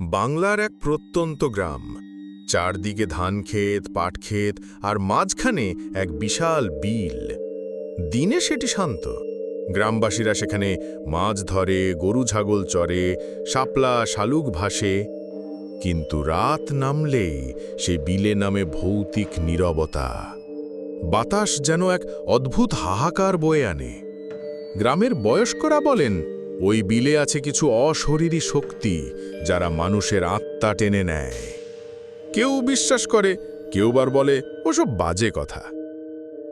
বাংলার এক প্রত্যন্ত গ্রাম। চারদিকে ধানক্ষেত, পাটক্ষেত আর মাঝখানে এক বিশাল বিল। দিনে সেটি শান্ত। গ্রামবাসীরা সেখানে মাছ ধরে, গরু ছাগল চরে, শাপলা শালুক ভাসে। কিন্তু রাত নামলেই সে বিলে নামে ভৌতিক নীরবতা। বাতাস যেন এক অদ্ভুত হাহাকার বয়ে আনে। গ্রামের বয়স্করা বলেন ওই বিলে আছে কিছু অশরীরী শক্তি যারা মানুষের আত্মা টেনে নেয়। কেউ বিশ্বাস করে, কেউ বার বলে, ওসব বাজে কথা।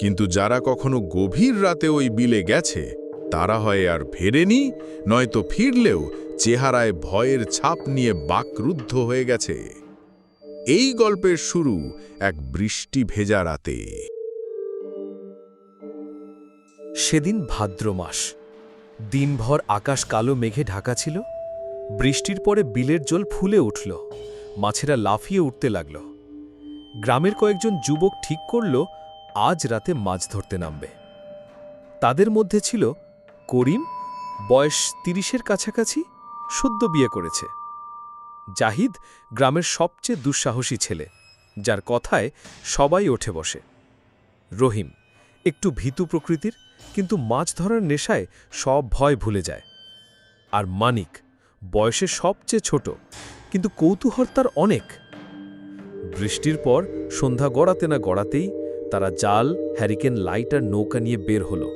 কিন্তু যারা কখনো গভীর রাতে ওই বিলে গেছে, তারা হয় আর ফেরেনি, নয়তো ফিরলেও চেহারায় ভয়ের ছাপ নিয়ে বাকরুদ্ধ হয়ে গেছে। এই গল্পের শুরু এক বৃষ্টি ভেজা রাতে। সেদিন ভাদ্র মাস দিনভর আকাশ কালো মেঘে ঢাকা ছিল, বৃষ্টির পরে বিলের জল ফুলে উঠল, মাছেরা লাফিয়ে উঠতে লাগল। গ্রামের কয়েকজন যুবক ঠিক করল, আজ রাতে মাছ ধরতে নামবে। তাদের মধ্যে ছিল করিম, বয়স তিরিশের কাছাকাছি, সদ্য বিয়ে করেছে। জাহিদ গ্রামের সবচেয়ে দুঃসাহসী ছেলে, যার কথায় সবাই ওঠে বসে। রহিম, একটু ভীতু প্রকৃতির কিন্তু মাছ ধরার নেশায় সব ভয় ভুলে যায়। আর মানিক, বয়সে সবচেয়ে ছোট, কিন্তু কৌতূহল তার অনেক। বৃষ্টির পর সন্ধ্যা গড়াতে না গড়াতেই তারা জাল, হ্যারিকেন, লাইট আর নৌকা নিয়ে বের হলো।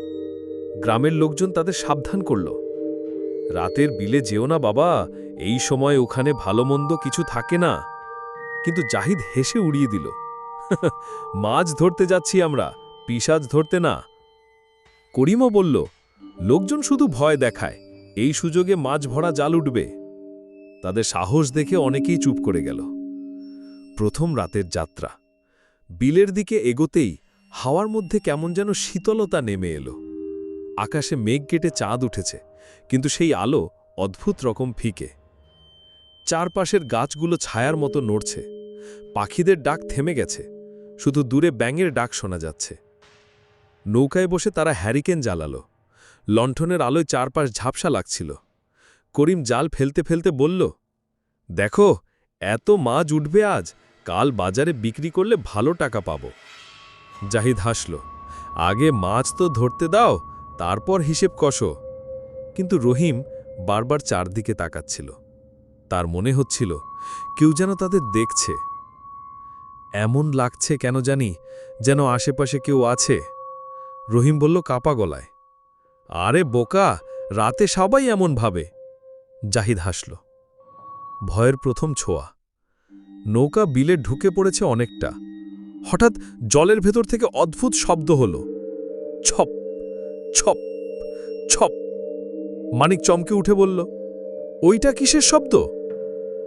গ্রামের লোকজন তাদের সাবধান করল। রাতের বিলে যেও না বাবা, এই সময় ওখানে ভালো মন্দ কিছু থাকে না। কিন্তু জাহিদ হেসে উড়িয়ে দিল, মাছ ধরতে যাচ্ছি আমরা পিসাজ ধরতে না। করিমও বলল, লোকজন শুধু ভয় দেখায়, এই সুযোগে মাছ ভরা জাল উঠবে। তাদের সাহস দেখে অনেকেই চুপ করে গেল। প্রথম রাতের যাত্রা। বিলের দিকে এগোতেই হাওয়ার মধ্যে কেমন যেন শীতলতা নেমে এলো। আকাশে মেঘ কেটে চাঁদ উঠেছে, কিন্তু সেই আলো অদ্ভুত রকম ফিকে। চারপাশের গাছগুলো ছায়ার মতো নড়ছে, পাখিদের ডাক থেমে গেছে, শুধু দূরে ব্যাঙের ডাক শোনা যাচ্ছে। নৌকায় বসে তারা হ্যারিকেন জ্বালালো। লণ্ঠনের আলোয় চারপাশ ঝাপসা লাগছিল। করিম জাল ফেলতে ফেলতে বলল, দেখো, এত মাছ উঠবে আজ, কাল বাজারে বিক্রি করলে ভালো টাকা পাব। জাহিদ হাসল, আগে মাছ তো ধরতে দাও, তারপর হিসেব কষো। কিন্তু রহিম বারবার চারদিকে তাকাচ্ছিল। তার মনে হচ্ছিল, কেউ যেন তাদের দেখছে। এমন লাগছে কেন জানি, যেন আশেপাশে কেউ আছে। রহিম বলল কাপা গলায়। আরে বোকা, রাতে সবাই এমন ভাবে। জাহিদ হাসল। ভয়ের প্রথম ছোঁয়া। নৌকা বিলে ঢুকে পড়েছে অনেকটা। হঠাৎ জলের ভেতর থেকে অদ্ভুত শব্দ হল। ছপ ছপ ছপ। মানিক চমকে উঠে বলল, ওইটা কিসের শব্দ?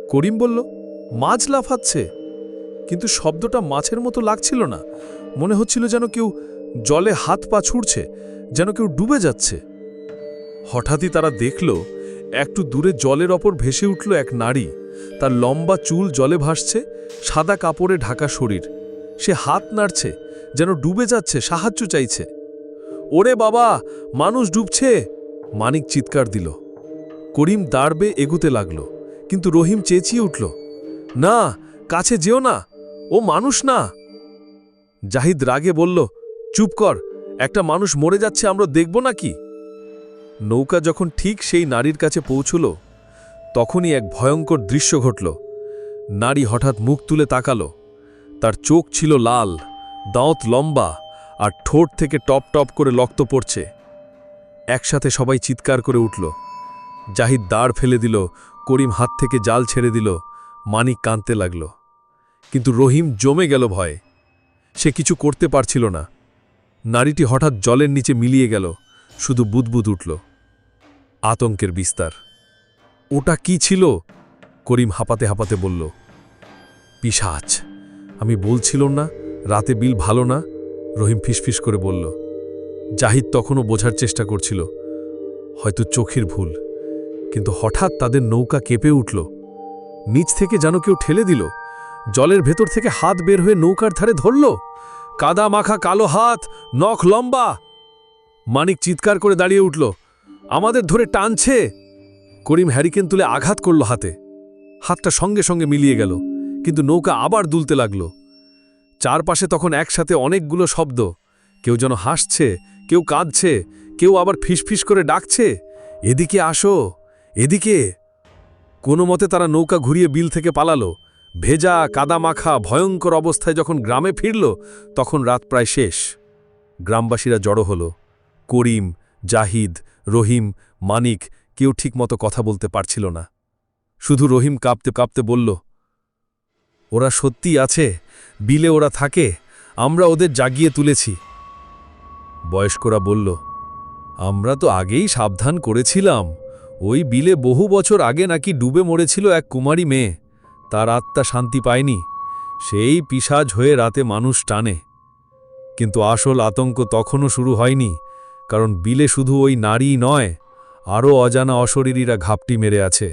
করিম বলল, মাছ লাফাচ্ছে। কিন্তু শব্দটা মাছের মতো লাগছিল না। মনে হচ্ছিল যেন কেউ জলে হাত পা ছুড়ছে, যেন কেউ ডুবে যাচ্ছে। হঠাৎই তারা দেখল, একটু দূরে জলের ওপর ভেসে উঠল এক নারী। তার লম্বা চুল জলে ভাসছে, সাদা কাপড়ে ঢাকা শরীর। সে হাত নাড়ছে, যেন ডুবে যাচ্ছে, সাহায্য চাইছে। ওরে বাবা, মানুষ ডুবছে! মানিক চিৎকার দিল। করিম দাঁড়বে এগুতে লাগল, কিন্তু রহিম চেঁচিয়ে উঠল, না, কাছে যেও না, ও মানুষ না! জাহিদ রাগে বলল চুপ কর, একটা মানুষ মরে যাচ্ছে, আমরা দেখব নাকি নৌকা যখন ঠিক সেই নারীর কাছে পৌঁছল, তখনই এক ভয়ঙ্কর দৃশ্য ঘটল। নারী হঠাৎ মুখ তুলে তাকালো। তার চোখ ছিল লাল, দাঁত লম্বা, আর ঠোঁট থেকে টপ টপ করে রক্ত পড়ছে। একসাথে সবাই চিৎকার করে উঠল। জাহিদ দাঁড় ফেলে দিল, করিম হাত থেকে জাল ছেড়ে দিল, মানিক কাঁদতে লাগল। কিন্তু রহিম জমে গেল ভয়ে। সে কিছু করতে পারছিল না। নারীটি হঠাৎ জলের নিচে মিলিয়ে গেল, শুধু বুদবুদ উঠল। আতঙ্কের বিস্তার। ওটা কি ছিল? করিম হাঁপাতে হাঁপাতে বলল পিসাচ আমি বলছিলাম না, রাতে বিল ভালো না? রহিম ফিসফিস করে বলল, জাহিদ তখনও বোঝার চেষ্টা করছিল, হয়তো চোখের ভুল। কিন্তু হঠাৎ তাদের নৌকা কেঁপে উঠল। নিচ থেকে যেন কেউ ঠেলে দিল, জলের ভেতর থেকে হাত বের হয়ে নৌকার ধারে ধরল। কাদা মাখা কালো হাত, নখ লম্বা। মানিক চিৎকার করে দাঁড়িয়ে উঠল। আমাদের ধরে টানছে। করিম হ্যারিকেন তুলে আঘাত করল হাতে। হাতটা সঙ্গে সঙ্গে মিলিয়ে গেল, কিন্তু নৌকা আবার দুলতে লাগল। চারপাশে তখন একসাথে অনেকগুলো শব্দ। কেউ যেন হাসছে, কেউ কাঁদছে, কেউ আবার ফিসফিস করে ডাকছে, এদিকে আসো, এদিকে। কোনো মতে তারা নৌকা ঘুরিয়ে বিল থেকে পালালো। ভেজা, কাদামাখা, ভয়ঙ্কর অবস্থায় যখন গ্রামে ফিরল, তখন রাত প্রায় শেষ। গ্রামবাসীরা জড়ো হল। করিম, জাহিদ, রহিম, মানিক কেউ ঠিকমতো কথা বলতে পারছিল না। শুধু রহিম কাঁপতে কাঁপতে বলল, ওরা সত্যি আছে? বিলে ওরা থাকে? আমরা ওদের জাগিয়ে তুলেছি। বয়স্করা বলল, আমরা তো আগেই সাবধান করেছিলাম। ওই বিলে বহু বছর আগে নাকি ডুবে মরেছিল এক কুমারী মেয়ে। তার আত্মা শান্তি পায়নি, সেই পিসাজ হয়ে রাতে মানুষ টানে। কিন্তু আসল আতঙ্ক তখনও শুরু হয়নি, কারণ বিলে শুধু ওই নারী নয়, আরও অজানা অশরীরীরা ঘাপটি মেরে আছে।